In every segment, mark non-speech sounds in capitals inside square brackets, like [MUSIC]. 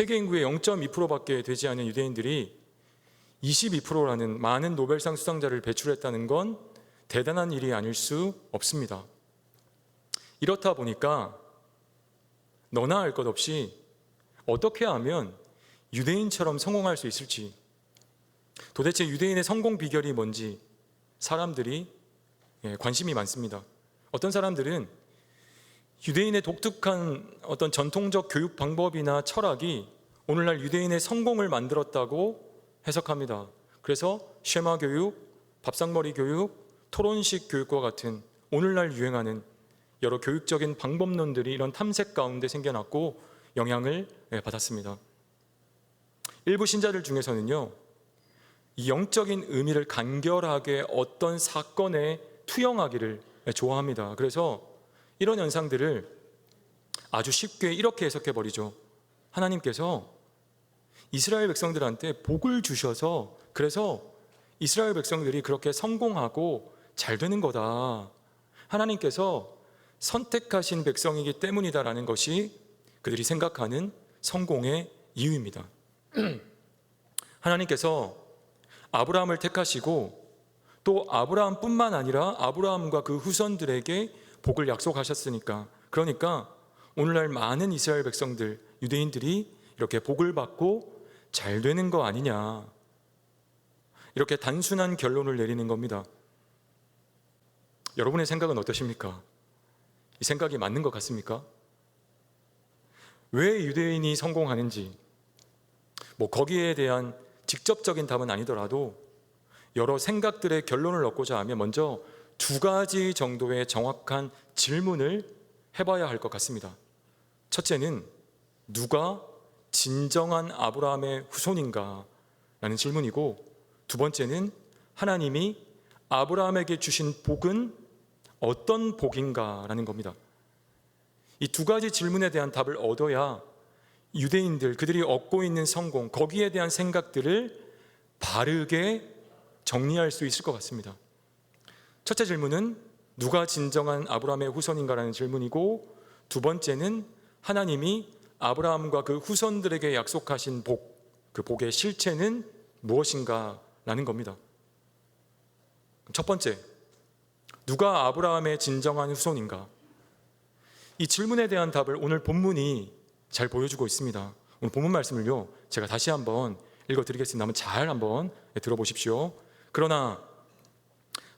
세계 인구의 0.2%밖에 되지 않은 유대인들이 22%라는 많은 노벨상 수상자를 배출했다는 건 대단한 일이 아닐 수 없습니다. 이렇다 보니까 너나 할 것 없이 어떻게 하면 유대인처럼 성공할 수 있을지 도대체 유대인의 성공 비결이 뭔지 사람들이 예, 관심이 많습니다. 어떤 사람들은 유대인의 독특한 어떤 전통적 교육 방법이나 철학이 오늘날 유대인의 성공을 만들었다고 해석합니다. 그래서 쉐마 교육, 밥상머리 교육, 토론식 교육과 같은 오늘날 유행하는 여러 교육적인 방법론들이 이런 탐색 가운데 생겨났고 영향을 예, 받았습니다. 일부 신자들 중에서는요, 이 영적인 의미를 간결하게 어떤 사건에 투영하기를 좋아합니다. 그래서 이런 현상들을 아주 쉽게 이렇게 해석해 버리죠. 하나님께서 이스라엘 백성들한테 복을 주셔서 그래서 이스라엘 백성들이 그렇게 성공하고 잘 되는 거다. 하나님께서 선택하신 백성이기 때문이다라는 것이 그들이 생각하는 성공의 이유입니다. [CLEARS THROAT] 하나님께서 아브라함을 택하시고 또 아브라함뿐만 아니라 아브라함과 그 후손들에게 복을 약속하셨으니까 그러니까 오늘날 많은 이스라엘 백성들 유대인들이 이렇게 복을 받고 잘 되는 거 아니냐 이렇게 단순한 결론을 내리는 겁니다. 여러분의 생각은 어떠십니까? 이 생각이 맞는 것 같습니까? 왜 유대인이 성공하는지 뭐 거기에 대한 직접적인 답은 아니더라도 여러 생각들의 결론을 얻고자 하면 먼저 두 가지 정도의 정확한 질문을 해봐야 할 것 같습니다. 첫째는 누가 진정한 아브라함의 후손인가? 라는 질문이고 두 번째는 하나님이 아브라함에게 주신 복은 어떤 복인가? 라는 겁니다. 이 두 가지 질문에 대한 답을 얻어야 유대인들, 그들이 얻고 있는 성공, 거기에 대한 생각들을 바르게 정리할 수 있을 것 같습니다. 첫째 질문은 누가 진정한 아브라함의 후손인가라는 질문이고 두 번째는 하나님이 아브라함과 그 후손들에게 약속하신 복, 그 복의 실체는 무엇인가라는 겁니다. 첫 번째, 누가 아브라함의 진정한 후손인가? 이 질문에 대한 답을 오늘 본문이 잘 보여주고 있습니다. 오늘 본문 말씀을요, 제가 다시 한번 읽어드리겠습니다. 한번 잘 한번 들어보십시오. 그러나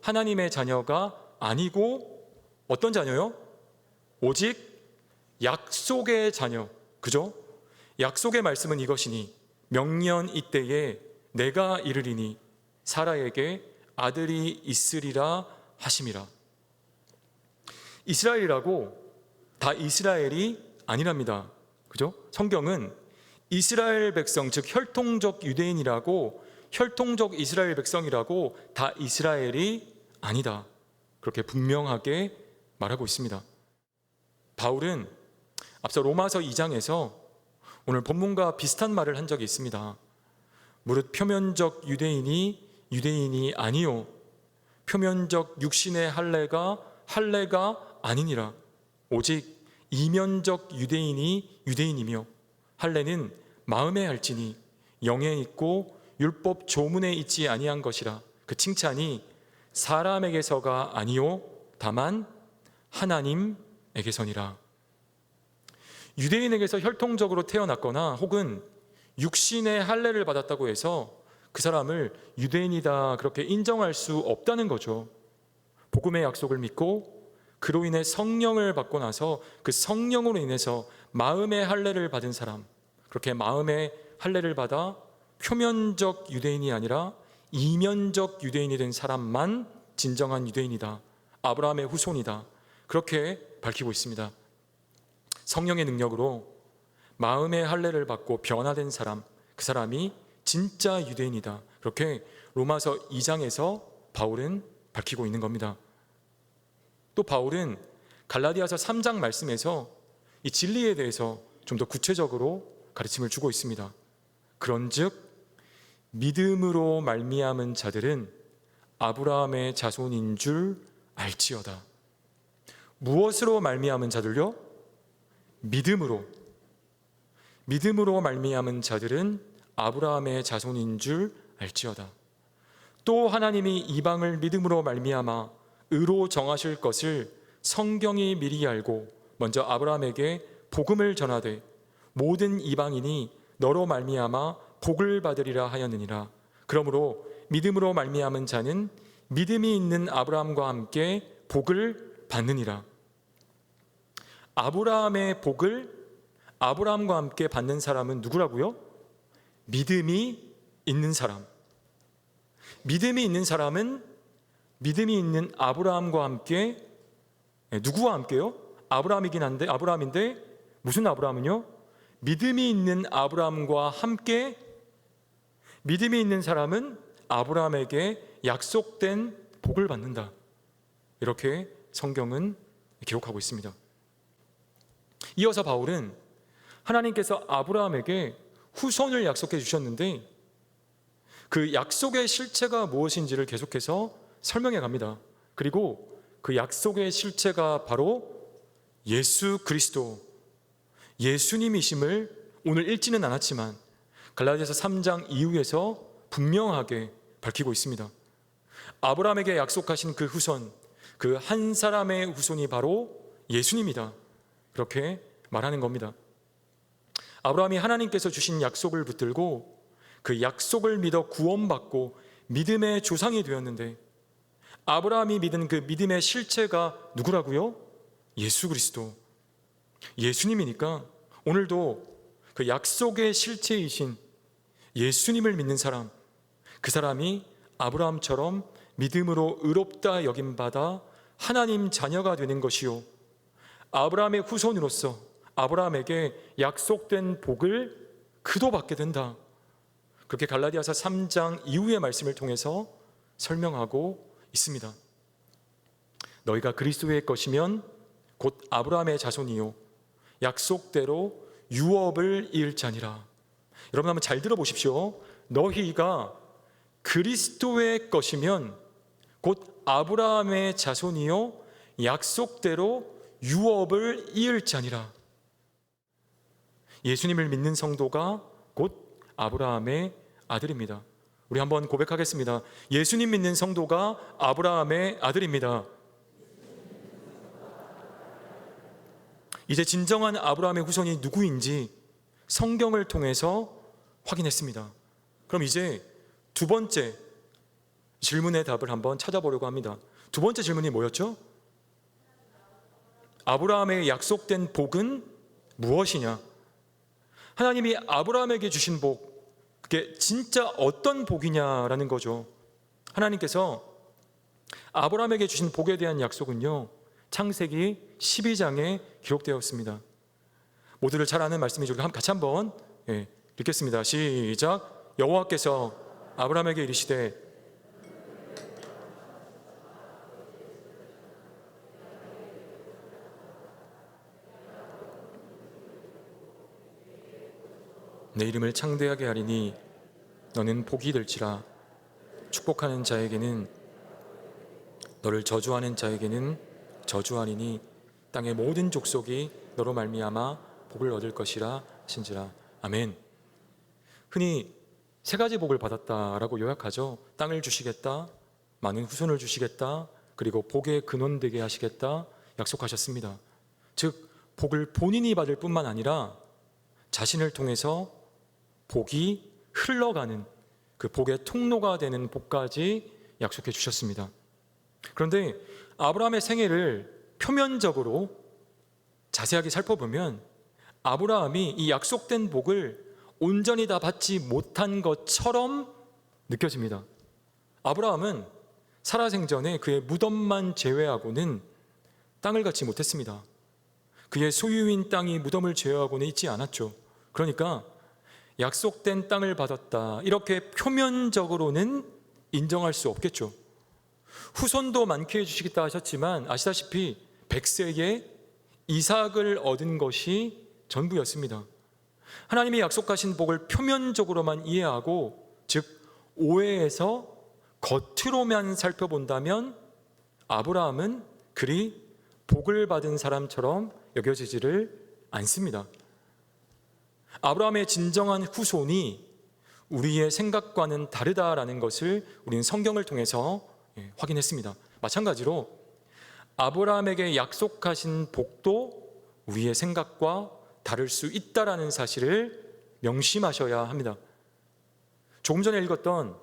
하나님의 자녀가 아니고 어떤 자녀요? 오직 약속의 자녀. 그죠? 약속의 말씀은 이것이니 명년 이때에 내가 이르리니 사라에게 아들이 있으리라 하심이라. 이스라엘이라고 다 이스라엘이 아니랍니다. 그죠? 성경은 이스라엘 백성, 즉 혈통적 유대인이라고 혈통적 이스라엘 백성이라고 다 이스라엘이 아니다. 그렇게 분명하게 말하고 있습니다. 바울은 앞서 로마서 2장에서 오늘 본문과 비슷한 말을 한 적이 있습니다. 무릇 표면적 유대인이 유대인이 아니요 표면적 육신의 할례가 할례가 아니니라 오직 이면적 유대인이 유대인이며 할례는 마음에 할지니 영에 있고 율법 조문에 있지 아니한 것이라 그 칭찬이 사람에게서가 아니요 다만 하나님에게서니라 유대인에게서 혈통적으로 태어났거나 혹은 육신의 할례를 받았다고 해서 그 사람을 유대인이다 그렇게 인정할 수 없다는 거죠. 복음의 약속을 믿고 그로 인해 성령을 받고 나서 그 성령으로 인해서 마음의 할례를 받은 사람 그렇게 마음의 할례를 받아 표면적 유대인이 아니라 이면적 유대인이 된 사람만 진정한 유대인이다. 아브라함의 후손이다. 그렇게 밝히고 있습니다. 성령의 능력으로 마음의 할례를 받고 변화된 사람, 그 사람이 진짜 유대인이다. 그렇게 로마서 2장에서 바울은 밝히고 있는 겁니다. 또 바울은 갈라디아서 3장 말씀에서 이 진리에 대해서 좀 더 구체적으로 가르침을 주고 있습니다. 그런즉 믿음으로 말미암은 자들은 아브라함의 자손인 줄 알지어다. 무엇으로 말미암은 자들요? 믿음으로. 믿음으로 말미암은 자들은 아브라함의 자손인 줄 알지어다. 또 하나님이 이방을 믿음으로 말미암아 의로 정하실 것을 성경이 미리 알고 먼저 아브라함에게 복음을 전하되 모든 이방인이 너로 말미암아 복을 받으리라 하였느니라. 그러므로 믿음으로 말미암은 자는 믿음이 있는 아브라함과 함께 복을 받느니라. 아브라함의 복을 아브라함과 함께 받는 사람은 누구라고요? 믿음이 있는 사람. 믿음이 있는 사람은 믿음이 있는 아브라함과 함께 예, 누구와 함께요? 아브라함이긴 한데 아브라함인데 무슨 아브라함은요? 믿음이 있는 아브라함과 함께 믿음이 있는 사람은 아브라함에게 약속된 복을 받는다. 이렇게 성경은 기록하고 있습니다. 이어서 바울은 하나님께서 아브라함에게 후손을 약속해 주셨는데 그 약속의 실체가 무엇인지를 계속해서 설명해 갑니다. 그리고 그 약속의 실체가 바로 예수 그리스도, 예수님이심을 오늘 읽지는 않았지만 갈라디아서 3장 이후에서 분명하게 밝히고 있습니다. 아브라함에게 약속하신 그 후손, 그 한 사람의 후손이 바로 예수님이다. 그렇게 말하는 겁니다. 아브라함이 하나님께서 주신 약속을 붙들고 그 약속을 믿어 구원받고 믿음의 조상이 되었는데 아브라함이 믿은 그 믿음의 실체가 누구라고요? 예수 그리스도. 예수님이니까 오늘도 그 약속의 실체이신 예수님을 믿는 사람, 그 사람이 아브라함처럼 믿음으로 의롭다 여김 받아 하나님 자녀가 되는 것이요. 아브라함의 후손으로서 아브라함에게 약속된 복을 그도 받게 된다. 그렇게 갈라디아서 3장 이후의 말씀을 통해서 설명하고 있습니다. 너희가 그리스도의 것이면 곧 아브라함의 자손이요 약속대로 유업을 이을 자니라. 여러분 한번 잘 들어보십시오. 너희가 그리스도의 것이면 곧 아브라함의 자손이요 약속대로 유업을 이을 자니라. 예수님을 믿는 성도가 곧 아브라함의 아들입니다. 우리 한번 고백하겠습니다. 예수님 믿는 성도가 아브라함의 아들입니다. 이제 진정한 아브라함의 후손이 누구인지 성경을 통해서 확인했습니다. 그럼 이제 두 번째 질문의 답을 한번 찾아보려고 합니다. 두 번째 질문이 뭐였죠? 아브라함의 약속된 복은 무엇이냐? 하나님이 아브라함에게 주신 복, 그게 진짜 어떤 복이냐라는 거죠. 하나님께서 아브라함에게 주신 복에 대한 약속은요, 창세기 12장에 기록되었습니다. 모두를 잘 아는 말씀이죠. 같이 한번 예, 읽겠습니다. 시작. 여호와께서 아브라함에게 이르시되 내 이름을 창대하게 하리니 너는 복이 될지라 축복하는 자에게는 너를 저주하는 자에게는 저주하리니 땅의 모든 족속이 너로 말미암아 복을 얻을 것이라 신지라 아멘. 흔히 세 가지 복을 받았다라고 요약하죠. 땅을 주시겠다, 많은 후손을 주시겠다, 그리고 복의 근원 되게 하시겠다 약속하셨습니다. 즉 복을 본인이 받을 뿐만 아니라 자신을 통해서 복이 흘러가는 그 복의 통로가 되는 복까지 약속해 주셨습니다. 그런데 아브라함의 생애를 표면적으로 자세하게 살펴보면 아브라함이 이 약속된 복을 온전히 다 받지 못한 것처럼 느껴집니다. 아브라함은 살아생전에 그의 무덤만 제외하고는 땅을 갖지 못했습니다. 그의 소유인 땅이 무덤을 제외하고는 있지 않았죠. 그러니까 약속된 땅을 받았다. 이렇게 표면적으로는 인정할 수 없겠죠. 후손도 많게 해주시겠다 하셨지만 아시다시피 백세에 이삭을 얻은 것이 전부였습니다. 하나님이 약속하신 복을 표면적으로만 이해하고 즉 오해에서 겉으로만 살펴본다면 아브라함은 그리 복을 받은 사람처럼 여겨지지를 않습니다. 아브라함의 진정한 후손이 우리의 생각과는 다르다라는 것을 우리는 성경을 통해서 예, 확인했습니다. 마찬가지로 아브라함에게 약속하신 복도 우리의 생각과 다를 수 있다라는 사실을 명심하셔야 합니다. 조금 전에 읽었던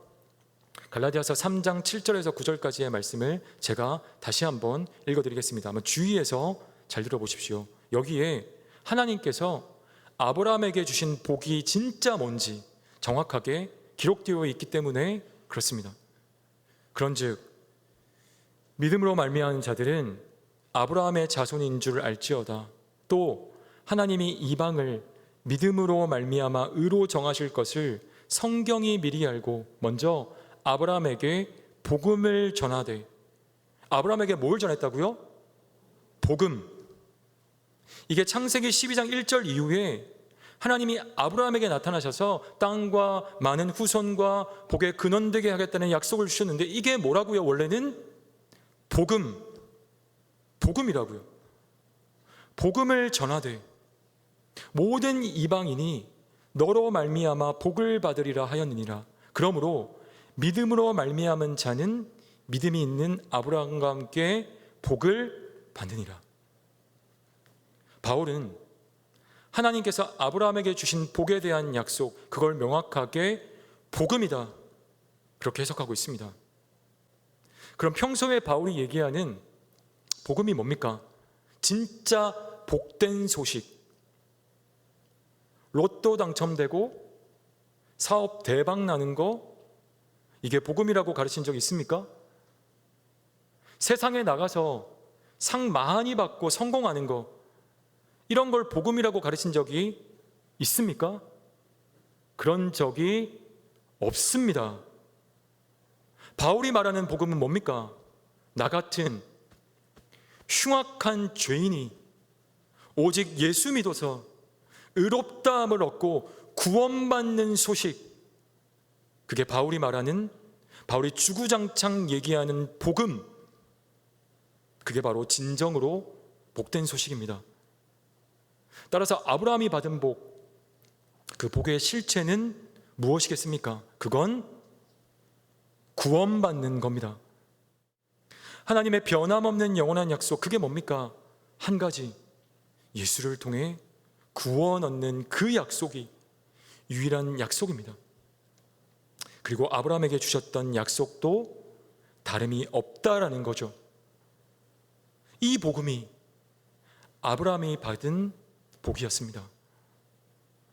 갈라디아서 3장 7절에서 9절까지의 말씀을 제가 다시 한번 읽어드리겠습니다. 한번 주의해서 잘 들어보십시오. 여기에 하나님께서 아브라함에게 주신 복이 진짜 뭔지 정확하게 기록되어 있기 때문에 그렇습니다. 그런즉 믿음으로 말미암은 자들은 아브라함의 자손인 줄 알지어다. 또 하나님이 이방을 믿음으로 말미암아 의로 정하실 것을 성경이 미리 알고 먼저 아브라함에게 복음을 전하되 아브라함에게 뭘 전했다고요? 복음. 이게 창세기 12장 1절 이후에 하나님이 아브라함에게 나타나셔서 땅과 많은 후손과 복의 근원 되게 하겠다는 약속을 주셨는데 이게 뭐라고요? 원래는 복음. 복음이라고요. 복음을 전하되 모든 이방인이 너로 말미암아 복을 받으리라 하였느니라. 그러므로 믿음으로 말미암은 자는 믿음이 있는 아브라함과 함께 복을 받느니라. 바울은 하나님께서 아브라함에게 주신 복에 대한 약속, 그걸 명확하게 복음이다. 그렇게 해석하고 있습니다. 그럼 평소에 바울이 얘기하는 복음이 뭡니까? 진짜 복된 소식. 로또 당첨되고 사업 대박 나는 거 이게 복음이라고 가르친 적 있습니까? 세상에 나가서 상 많이 받고 성공하는 거 이런 걸 복음이라고 가르친 적이 있습니까? 그런 적이 없습니다. 바울이 말하는 복음은 뭡니까? 나 같은 흉악한 죄인이 오직 예수 믿어서 의롭다함을 얻고 구원받는 소식. 그게 바울이 말하는 바울이 주구장창 얘기하는 복음. 그게 바로 진정으로 복된 소식입니다. 따라서 아브라함이 받은 복, 그 복의 실체는 무엇이겠습니까? 그건 구원받는 겁니다. 하나님의 변함없는 영원한 약속, 그게 뭡니까? 한 가지. 예수를 통해 구원 얻는 그 약속이 유일한 약속입니다. 그리고 아브라함에게 주셨던 약속도 다름이 없다라는 거죠. 이 복음이 아브라함이 받은 복이었습니다.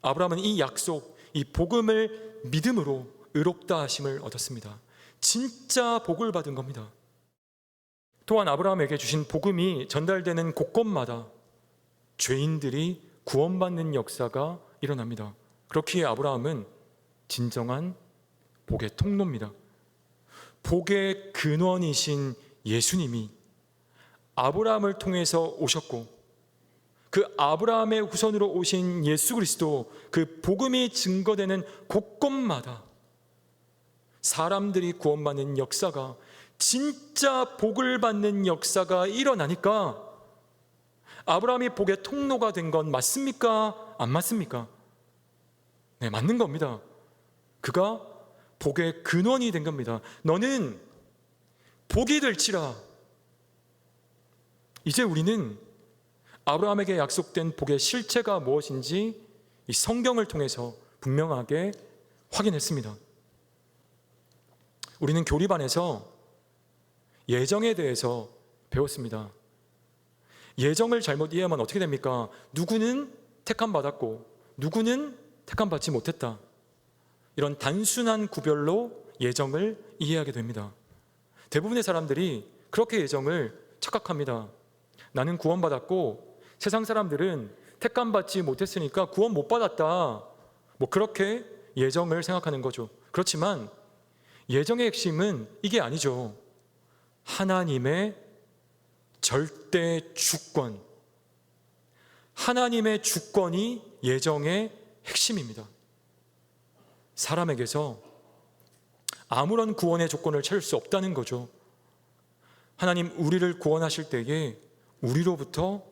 아브라함은 이 약속, 이 복음을 믿음으로 의롭다 하심을 얻었습니다. 진짜 복을 받은 겁니다. 또한 아브라함에게 주신 복음이 전달되는 곳곳마다 죄인들이 구원받는 역사가 일어납니다. 그렇기에 아브라함은 진정한 복의 통로입니다. 복의 근원이신 예수님이 아브라함을 통해서 오셨고 그 아브라함의 후손으로 오신 예수 그리스도 그 복음이 증거되는 곳곳마다 사람들이 구원받는 역사가 진짜 복을 받는 역사가 일어나니까 아브라함이 복의 통로가 된 건 맞습니까? 안 맞습니까? 네, 맞는 겁니다. 그가 복의 근원이 된 겁니다. 너는 복이 될지라. 이제 우리는 아브라함에게 약속된 복의 실체가 무엇인지 이 성경을 통해서 분명하게 확인했습니다. 우리는 교리반에서 예정에 대해서 배웠습니다. 예정을 잘못 이해하면 어떻게 됩니까? 누구는 택함 받았고 누구는 택함 받지 못했다. 이런 단순한 구별로 예정을 이해하게 됩니다. 대부분의 사람들이 그렇게 예정을 착각합니다. 나는 구원받았고 세상 사람들은 택함 받지 못했으니까 구원 못 받았다. 뭐 그렇게 예정을 생각하는 거죠. 그렇지만 예정의 핵심은 이게 아니죠. 하나님의 절대 주권. 하나님의 주권이 예정의 핵심입니다. 사람에게서 아무런 구원의 조건을 찾을 수 없다는 거죠. 하나님 우리를 구원하실 때에 우리로부터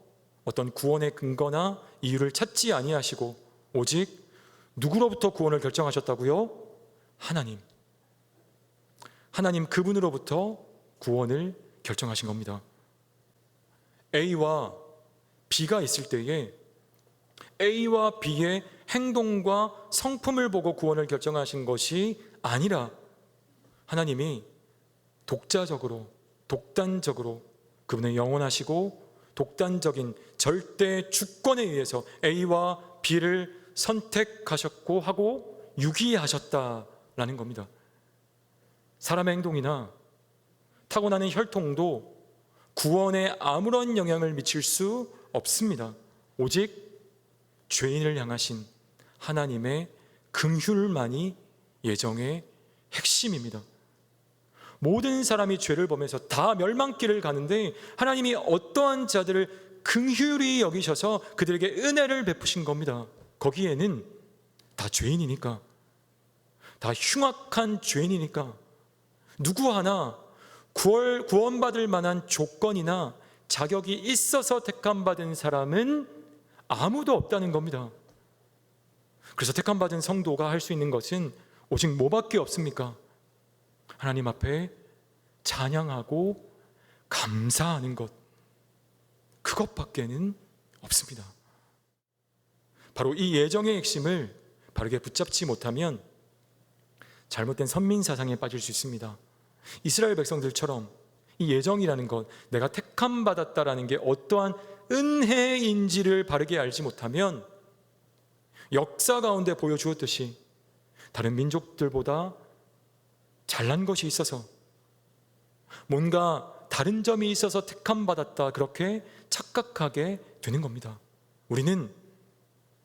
어떤 구원의 근거나 이유를 찾지 아니하시고 오직 누구로부터 구원을 결정하셨다고요? 하나님. 하나님 그분으로부터 구원을 결정하신 겁니다. A와 B가 있을 때에 A와 B의 행동과 성품을 보고 구원을 결정하신 것이 아니라 하나님이 독자적으로 독단적으로 그분의 영원하시고 독단적인 절대 주권에 의해서 A와 B를 선택하셨고 하고 유기하셨다라는 겁니다. 사람의 행동이나 타고나는 혈통도 구원에 아무런 영향을 미칠 수 없습니다. 오직 죄인을 향하신 하나님의 긍휼만이 예정의 핵심입니다. 모든 사람이 죄를 범해서 다 멸망길을 가는데 하나님이 어떠한 자들을 긍휼히 여기셔서 그들에게 은혜를 베푸신 겁니다. 거기에는 다 죄인이니까 다 흉악한 죄인이니까 누구 하나 구원, 구원받을 만한 조건이나 자격이 있어서 택함받은 사람은 아무도 없다는 겁니다. 그래서 택함받은 성도가 할 수 있는 것은 오직 뭐밖에 없습니까? 하나님 앞에 찬양하고 감사하는 것. 그것밖에는 없습니다. 바로 이 예정의 핵심을 바르게 붙잡지 못하면 잘못된 선민 사상에 빠질 수 있습니다. 이스라엘 백성들처럼 이 예정이라는 것, 내가 택함 받았다라는 게 어떠한 은혜인지를 바르게 알지 못하면 역사 가운데 보여주었듯이 다른 민족들보다 잘난 것이 있어서 뭔가 다른 점이 있어서 택함 받았다 그렇게 착각하게 되는 겁니다. 우리는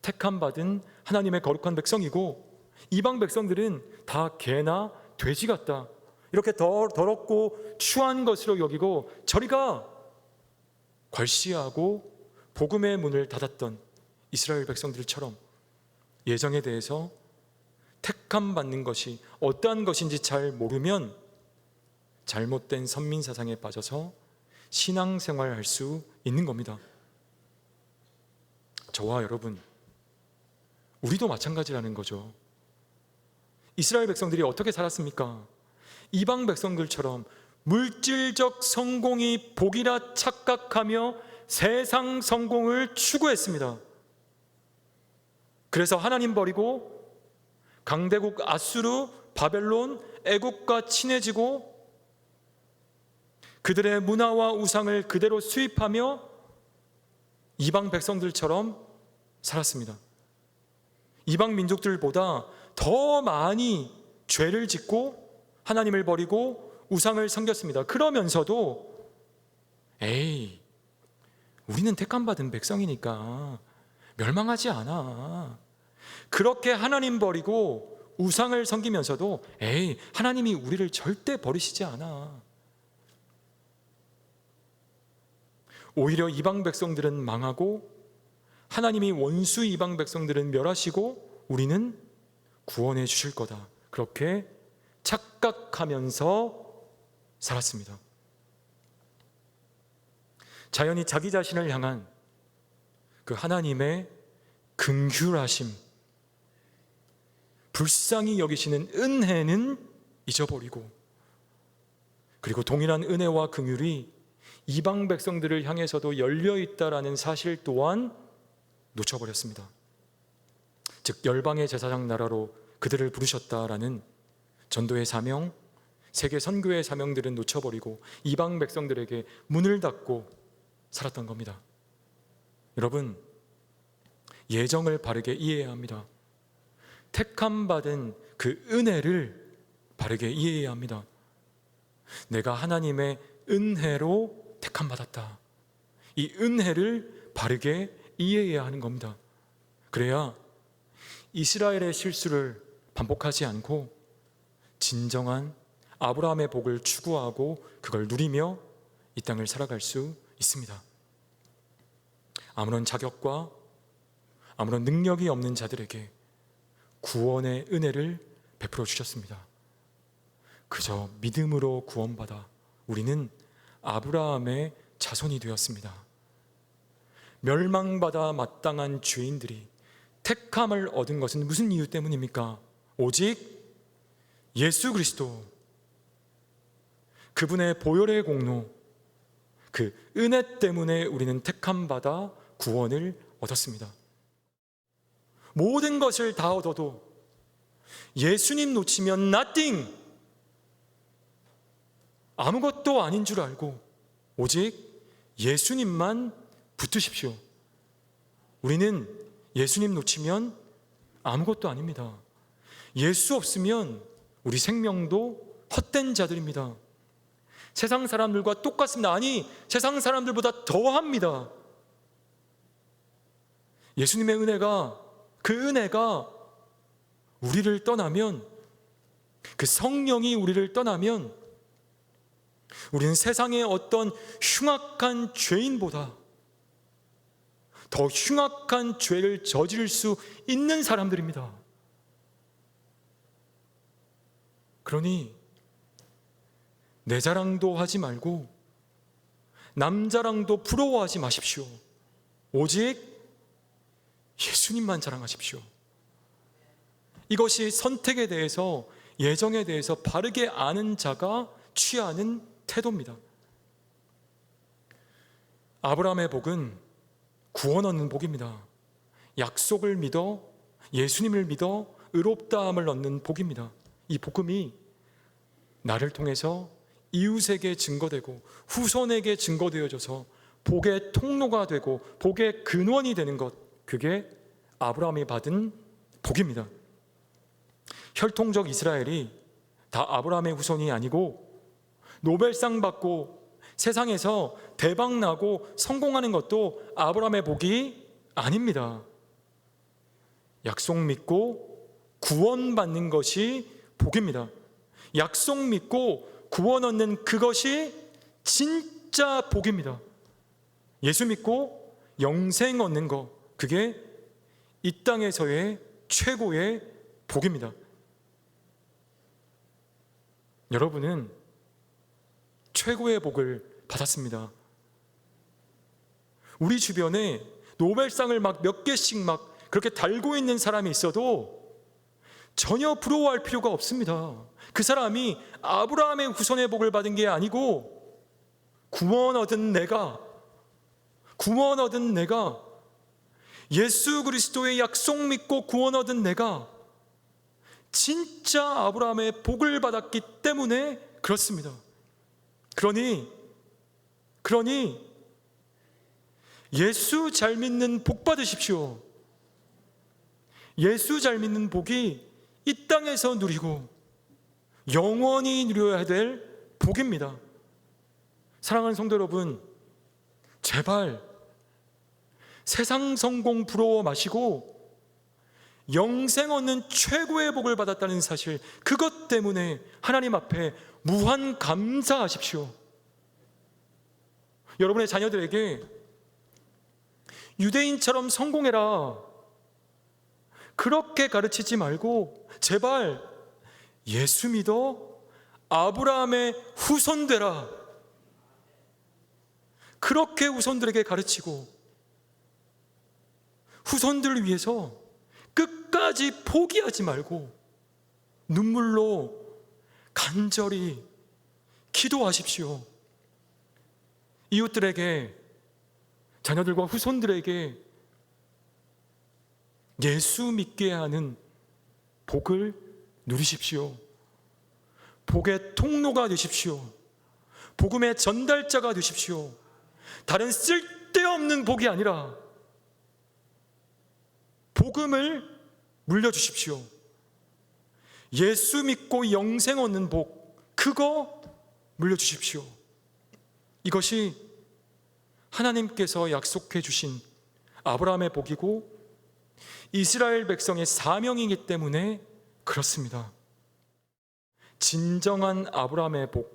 택함 받은 하나님의 거룩한 백성이고 이방 백성들은 다 개나 돼지 같다. 이렇게 더, 더럽고 추한 것으로 여기고 저리가 괄시하고 복음의 문을 닫았던 이스라엘 백성들처럼 예정에 대해서 택함 받는 것이 어떠한 것인지 잘 모르면 잘못된 선민 사상에 빠져서 신앙생활 할수 있는 겁니다. 저와 여러분, 우리도 마찬가지라는 거죠. 이스라엘 백성들이 어떻게 살았습니까? 이방 백성들처럼 물질적 성공이 복이라 착각하며 세상 성공을 추구했습니다. 그래서 하나님 버리고 강대국 아수르, 바벨론, 애국과 친해지고 그들의 문화와 우상을 그대로 수입하며 이방 백성들처럼 살았습니다. 이방 민족들보다 더 많이 죄를 짓고 하나님을 버리고 우상을 섬겼습니다. 그러면서도 에이, 우리는 택함 받은 백성이니까 멸망하지 않아. 그렇게 하나님 버리고 우상을 섬기면서도 에이, 하나님이 우리를 절대 버리시지 않아. 오히려 이방 백성들은 망하고 하나님이 원수 이방 백성들은 멸하시고 우리는 구원해 주실 거다. 그렇게 착각하면서 살았습니다. 자연히 자기 자신을 향한 그 하나님의 긍휼하심, 불쌍히 여기시는 은혜는 잊어버리고 그리고 동일한 은혜와 긍휼이 이방 백성들을 향해서도 열려 있다라는 사실 또한 놓쳐버렸습니다. 즉 열방의 제사장 나라로 그들을 부르셨다라는 전도의 사명, 세계 선교의 사명들은 놓쳐버리고 이방 백성들에게 문을 닫고 살았던 겁니다. 여러분 예정을 바르게 이해해야 합니다. 택함 받은 그 은혜를 바르게 이해해야 합니다. 내가 하나님의 은혜로 택함 받았다. 이 은혜를 바르게 이해해야 하는 겁니다. 그래야 이스라엘의 실수를 반복하지 않고 진정한 아브라함의 복을 추구하고 그걸 누리며 이 땅을 살아갈 수 있습니다. 아무런 자격과 아무런 능력이 없는 자들에게 구원의 은혜를 베풀어 주셨습니다. 그저 믿음으로 구원받아 우리는 아브라함의 자손이 되었습니다. 멸망받아 마땅한 죄인들이 택함을 얻은 것은 무슨 이유 때문입니까? 오직 예수 그리스도 그분의 보혈의 공로 그 은혜 때문에 우리는 택함 받아 구원을 얻었습니다. 모든 것을 다 얻어도 예수님 놓치면 nothing 아무것도 아닌 줄 알고 오직 예수님만 붙으십시오. 우리는 예수님 놓치면 아무것도 아닙니다. 예수 없으면 우리 생명도 헛된 자들입니다. 세상 사람들과 똑같습니다. 아니, 세상 사람들보다 더합니다. 예수님의 은혜가, 그 은혜가 우리를 떠나면, 그 성령이 우리를 떠나면, 우리는 세상의 어떤 흉악한 죄인보다 더 흉악한 죄를 저지를 수 있는 사람들입니다. 그러니 내 자랑도 하지 말고 남 자랑도 부러워하지 마십시오. 오직 예수님만 자랑하십시오. 이것이 선택에 대해서 예정에 대해서 바르게 아는 자가 취하는 태도입니다. 아브라함의 복은 구원 얻는 복입니다. 약속을 믿어 예수님을 믿어 의롭다함을 얻는 복입니다. 이 복음이 나를 통해서 이웃에게 증거되고 후손에게 증거되어져서 복의 통로가 되고 복의 근원이 되는 것 그게 아브라함이 받은 복입니다. 혈통적 이스라엘이 다 아브라함의 후손이 아니고 노벨상 받고 세상에서 대박 나고 성공하는 것도 아브라함의 복이 아닙니다. 약속 믿고 구원받는 것이 복입니다. 약속 믿고 구원 얻는 그것이 진짜 복입니다. 예수 믿고 영생 얻는 것, 그게 이 땅에서의 최고의 복입니다. 여러분은 최고의 복을 받았습니다. 우리 주변에 노벨상을 막 몇 개씩 막 그렇게 달고 있는 사람이 있어도 전혀 부러워할 필요가 없습니다. 그 사람이 아브라함의 후손의 복을 받은 게 아니고 구원 얻은 내가 구원 얻은 내가 예수 그리스도의 약속 믿고 구원 얻은 내가 진짜 아브라함의 복을 받았기 때문에 그렇습니다. 그러니 그러니 예수 잘 믿는 복 받으십시오. 예수 잘 믿는 복이 이 땅에서 누리고 영원히 누려야 될 복입니다. 사랑하는 성도 여러분, 제발 세상 성공 부러워 마시고 영생 얻는 최고의 복을 받았다는 사실, 그것 때문에 하나님 앞에 무한 감사하십시오. 여러분의 자녀들에게 유대인처럼 성공해라. 그렇게 가르치지 말고 제발 예수 믿어 아브라함의 후손 되라. 그렇게 후손들에게 가르치고 후손들을 위해서 끝까지 포기하지 말고 눈물로 간절히 기도하십시오. 이웃들에게 자녀들과 후손들에게 예수 믿게 하는 복을 누리십시오. 복의 통로가 되십시오. 복음의 전달자가 되십시오. 다른 쓸데없는 복이 아니라 복음을 물려주십시오. 예수 믿고 영생 얻는 복, 그거 물려주십시오. 이것이 하나님께서 약속해 주신 아브라함의 복이고 이스라엘 백성의 사명이기 때문에 그렇습니다. 진정한 아브라함의 복,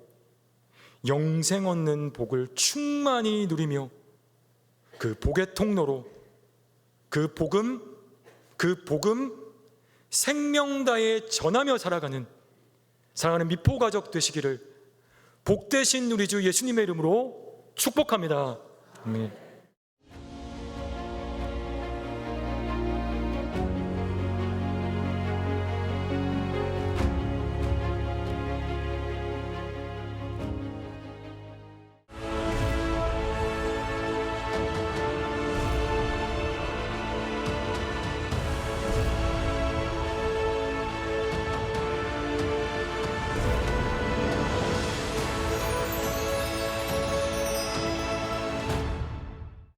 영생 얻는 복을 충만히 누리며 그 복의 통로로 그 복음, 그 복음 생명다에 전하며 살아가는 사랑하는 미포 가족 되시기를 복되신 우리 주 예수님의 이름으로 축복합니다. 아멘.